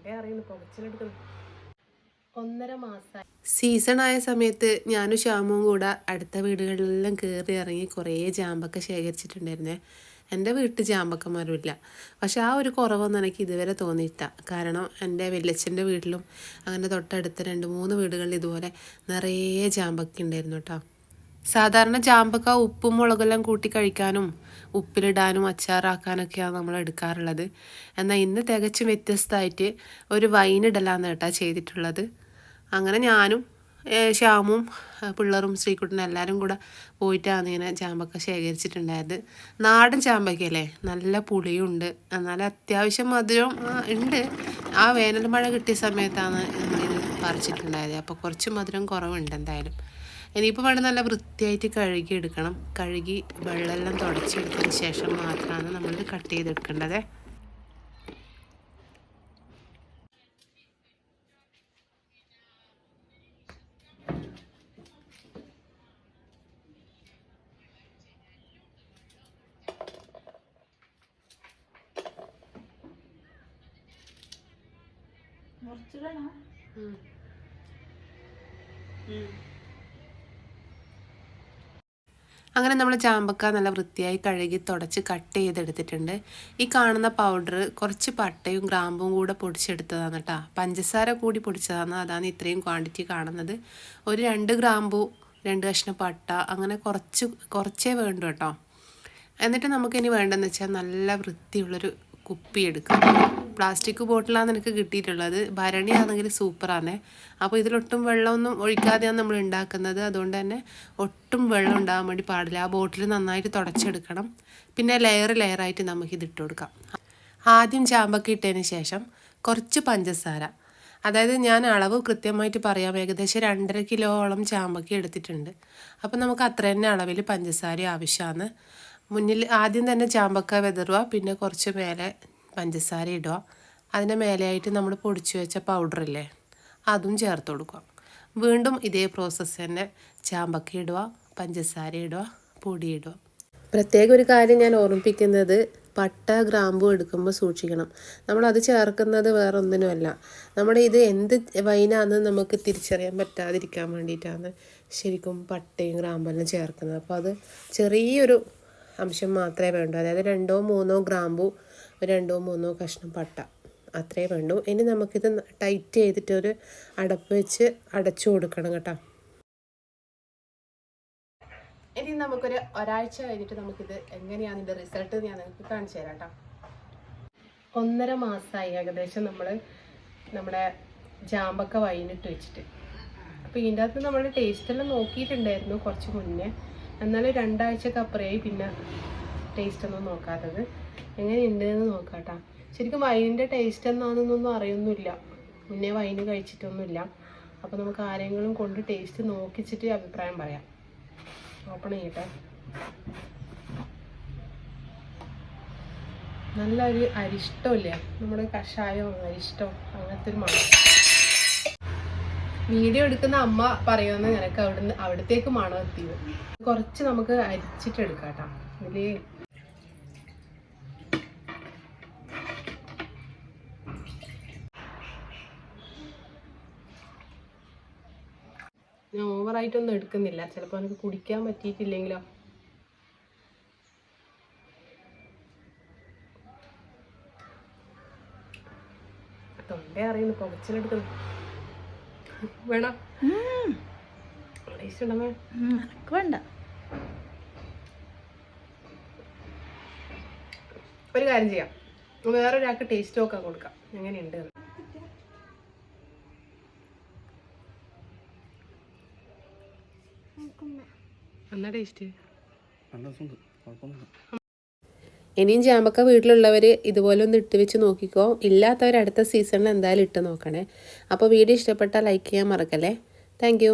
തൊണ്ടേ അറിയുന്നു ആയ സമയത്ത് ഞാനും ശ്യാമും കൂടെ അടുത്ത വീടുകളിലെല്ലാം കയറി ഇറങ്ങി കുറേ ജാമ്പൊക്കെ ശേഖരിച്ചിട്ടുണ്ടായിരുന്നേ. എന്റെ വീട്ടിൽ ജാമ്പക്കന്മാരുമില്ല മരമില്ല പക്ഷെ ആ ഒരു കുറവൊന്നും എനിക്ക് ഇതുവരെ തോന്നിയിട്ടില്ല. കാരണം എന്റെ വെല്ലച്ചന്റെ വീട്ടിലും അങ്ങനെ തൊട്ടടുത്ത രണ്ട് മൂന്ന് വീടുകളിൽ ഇതുപോലെ നിറയെ ജാമ്പക്ക ഉണ്ടായിരുന്നു കേട്ടോ. സാധാരണ ചാമ്പക്ക ഉപ്പും മുളകെല്ലാം കൂട്ടി കഴിക്കാനും ഉപ്പിലിടാനും അച്ചാറാക്കാനൊക്കെയാണ് നമ്മൾ എടുക്കാറുള്ളത്. എന്നാൽ ഇന്ന് തികച്ചും വ്യത്യസ്തമായിട്ട് ഒരു വൈൻ ഇടലാന്ന് കേട്ടോ ചെയ്തിട്ടുള്ളത്. അങ്ങനെ ഞാനും ശ്യാമും പിള്ളറും ശ്രീകുട്ടനും എല്ലാവരും കൂടെ പോയിട്ടാണ് ഇങ്ങനെ ചാമ്പക്ക ശേഖരിച്ചിട്ടുണ്ടായത്. നാടൻ ചാമ്പക്കയല്ലേ നല്ല പുളിയുണ്ട്. എന്നാൽ അത്യാവശ്യം മധുരം ഉണ്ട്. ആ വേനൽ മഴ കിട്ടിയ സമയത്താണ് നമ്മളിത് പറിച്ചിട്ടുണ്ടായത്. അപ്പോൾ കുറച്ച് മധുരം കുറവുണ്ട് എന്തായാലും. ഇനിയിപ്പോൾ വേണം നല്ല വൃത്തിയായിട്ട് കഴുകി എടുക്കണം കഴുകി വെള്ളമെല്ലാം തുടച്ചെടുത്തതിന് ശേഷം മാത്രമാണ് നമ്മൾ കട്ട് ചെയ്തെടുക്കേണ്ടത്. മുറിച്ചിടണോ? അങ്ങനെ നമ്മൾ ചാമ്പക്ക നല്ല വൃത്തിയായി കഴുകി തുടച്ച് കട്ട് ചെയ്തെടുത്തിട്ടുണ്ട്. ഈ കാണുന്ന പൗഡർ കുറച്ച് പട്ടയും ഗ്രാമ്പും കൂടെ പൊടിച്ചെടുത്തതാണ് കേട്ടോ പഞ്ചസാര കൂടി പൊടിച്ചതാണ്. അതാണ് ഇത്രയും ക്വാണ്ടിറ്റി കാണുന്നത്. ഒരു രണ്ട് ഗ്രാമ്പു രണ്ട് കഷ്ണം പട്ട അങ്ങനെ കുറച്ച് കുറച്ചേ വേണ്ടു കേട്ടോ എന്നിട്ട് നമുക്കിനി വേണ്ടതെന്ന് വെച്ചാൽ നല്ല വൃത്തിയുള്ളൊരു കുപ്പി എടുക്കാം. പ്ലാസ്റ്റിക് ബോട്ടിലാണ് എനിക്ക് കിട്ടിയിട്ടുള്ളത്. ഭരണി ആണെങ്കിൽ സൂപ്പറാണ് അപ്പോൾ ഇതിലൊട്ടും വെള്ളമൊന്നും ഒഴിക്കാതെയാണ് നമ്മൾ ഉണ്ടാക്കുന്നത്. അതുകൊണ്ട് തന്നെ ഒട്ടും വെള്ളം ഉണ്ടാകാൻ വേണ്ടി പാടില്ല. ആ ബോട്ടിൽ നന്നായിട്ട് തുടച്ചെടുക്കണം. പിന്നെ ലെയർ ലെയറായിട്ട് നമുക്ക് ഇത് ഇട്ട് കൊടുക്കാം. ആദ്യം ചാമ്പൊക്കെ ഇട്ടതിന് ശേഷം കുറച്ച് പഞ്ചസാര. അതായത് ഞാൻ അളവ് കൃത്യമായിട്ട് പറയാം. ഏകദേശം രണ്ടര കിലോളം ചാമ്പൊക്കെ എടുത്തിട്ടുണ്ട്. അപ്പോൾ നമുക്ക് അത്ര തന്നെ അളവിൽ പഞ്ചസാര ആവശ്യമാണ്. മുന്നിൽ ആദ്യം തന്നെ ചാമ്പക്ക വിതറുക പിന്നെ കുറച്ച് മേലെ പഞ്ചസാര ഇടുക. അതിന്റെ മേലെയായിട്ട് നമ്മൾ പൊടിച്ചു വെച്ച പൗഡറില്ലേ അതും ചേർത്ത് കൊടുക്കുക. വീണ്ടും ഇതേ പ്രോസസ്സ് തന്നെ ചാമ്പക്ക ഇടുക പഞ്ചസാര ഇടുക പൊടി ഇടുക. പ്രത്യേക ഒരു കാര്യം ഞാൻ ഓർമ്മിപ്പിക്കുന്നത് പട്ട ഗ്രാമ്പു എടുക്കുമ്പോൾ സൂക്ഷിക്കണം. നമ്മളത് ചേർക്കുന്നത് വേറെ ഒന്നിനുമല്ല നമ്മുടെ ഇത് എന്ത് വൈനാന്ന് നമുക്ക് തിരിച്ചറിയാൻ പറ്റാതിരിക്കാൻ വേണ്ടിയിട്ടാണ് ശരിക്കും പട്ടയും ഗ്രാമ്പെല്ലാം ചേർക്കുന്നത്. അപ്പോൾ അത് ചെറിയൊരു അംശം മാത്രമേ വേണ്ടൂ. അതായത് രണ്ടോ മൂന്നോ ഗ്രാമ്പു രണ്ടോ മൂന്നോ കഷ്ണം പട്ട അത്രേ വേണ്ടൂ. ഇനി നമുക്കിത് ടൈറ്റ് ചെയ്തിട്ട് ഒരു അടപ്പ് വെച്ച് അടച്ചു കൊടുക്കണം കേട്ടോ. ഇനി നമുക്കൊരു ഒരാഴ്ച കഴിഞ്ഞിട്ട് നമുക്കിത് എങ്ങനെയാണ് ഇതിന്റെ റിസൾട്ട് ഞാൻ നിങ്ങൾക്ക് കാണിച്ചു തരാം കേട്ടോ. ഒന്നര മാസമായി ഏകദേശം നമ്മൾ നമ്മുടെ ജാമ്പക്ക വൈനിട്ട് വെച്ചിട്ട്. അപ്പോൾ ഇതിന്റെ അകത്ത് നമ്മൾ ടേസ്റ്റെല്ലാം നോക്കിയിട്ടുണ്ടായിരുന്നു കുറച്ച് മുന്നേ. എന്നാലും രണ്ടാഴ്ചക്ക് അപ്പുറേ പിന്നെ ടേസ്റ്റ് ഒന്നും നോക്കാത്തത്. എങ്ങനെയുണ്ട് എന്ന് നോക്കാട്ടാ. ശരിക്കും വൈനിന്റെ ടേസ്റ്റ് എന്നാണെന്നൊന്നും അറിയൊന്നുമില്ല. മുന്നേ വൈന് കഴിച്ചിട്ടൊന്നുമില്ല. അപ്പോൾ നമുക്ക് ആരെങ്കിലും കൊണ്ട് ടേസ്റ്റ് നോക്കിച്ചിട്ട് അഭിപ്രായം പറയാം. ഓപ്പൺ ചെയ്യട്ടെ. നല്ലൊരു അരിഷ്ടമില്ലേ നമ്മുടെ കഷായം അരിഷ്ടം അങ്ങനത്തെ ഒരു മണം. വീഡിയോ എടുക്കുന്ന അമ്മ പറയുന്ന നിനക്ക് അവിടുന്ന് അവിടത്തേക്ക് മണം എത്തിയത്. കുറച്ച് നമുക്ക് അരിച്ചിട്ട് എടുക്കാം കേട്ടോ ഇതിൽ ഞാൻ ഓവറായിട്ടൊന്നും എടുക്കുന്നില്ല. ചിലപ്പോൾ എനിക്ക് കുടിക്കാൻ പറ്റിയിട്ടില്ലെങ്കിലോ. തൊണ്ടേ അറിയുന്നു പുകച്ചിലെടുക്കുന്നു. വേണം? ടേസ്റ്റ് ഉണ്ടോ എനക്ക് വേണ്ട. ഒരു കാര്യം ചെയ്യാം. വേറൊരാൾക്ക് ടേസ്റ്റ് നോക്കാൻ കൊടുക്കാം. എങ്ങനെയുണ്ട് എന്ന്. ടേസ്റ്റ് ഇനിയും ചാമ്പക്ക വീട്ടിലുള്ളവർ ഇതുപോലെ ഒന്ന് ഇട്ട് വെച്ച് നോക്കിക്കോ. ഇല്ലാത്തവർ അടുത്ത സീസണിൽ എന്തായാലും ഇട്ട് നോക്കണേ. അപ്പോൾ വീഡിയോ ഇഷ്ടപ്പെട്ടാൽ ലൈക്ക് ചെയ്യാൻ മറക്കല്ലേ. താങ്ക്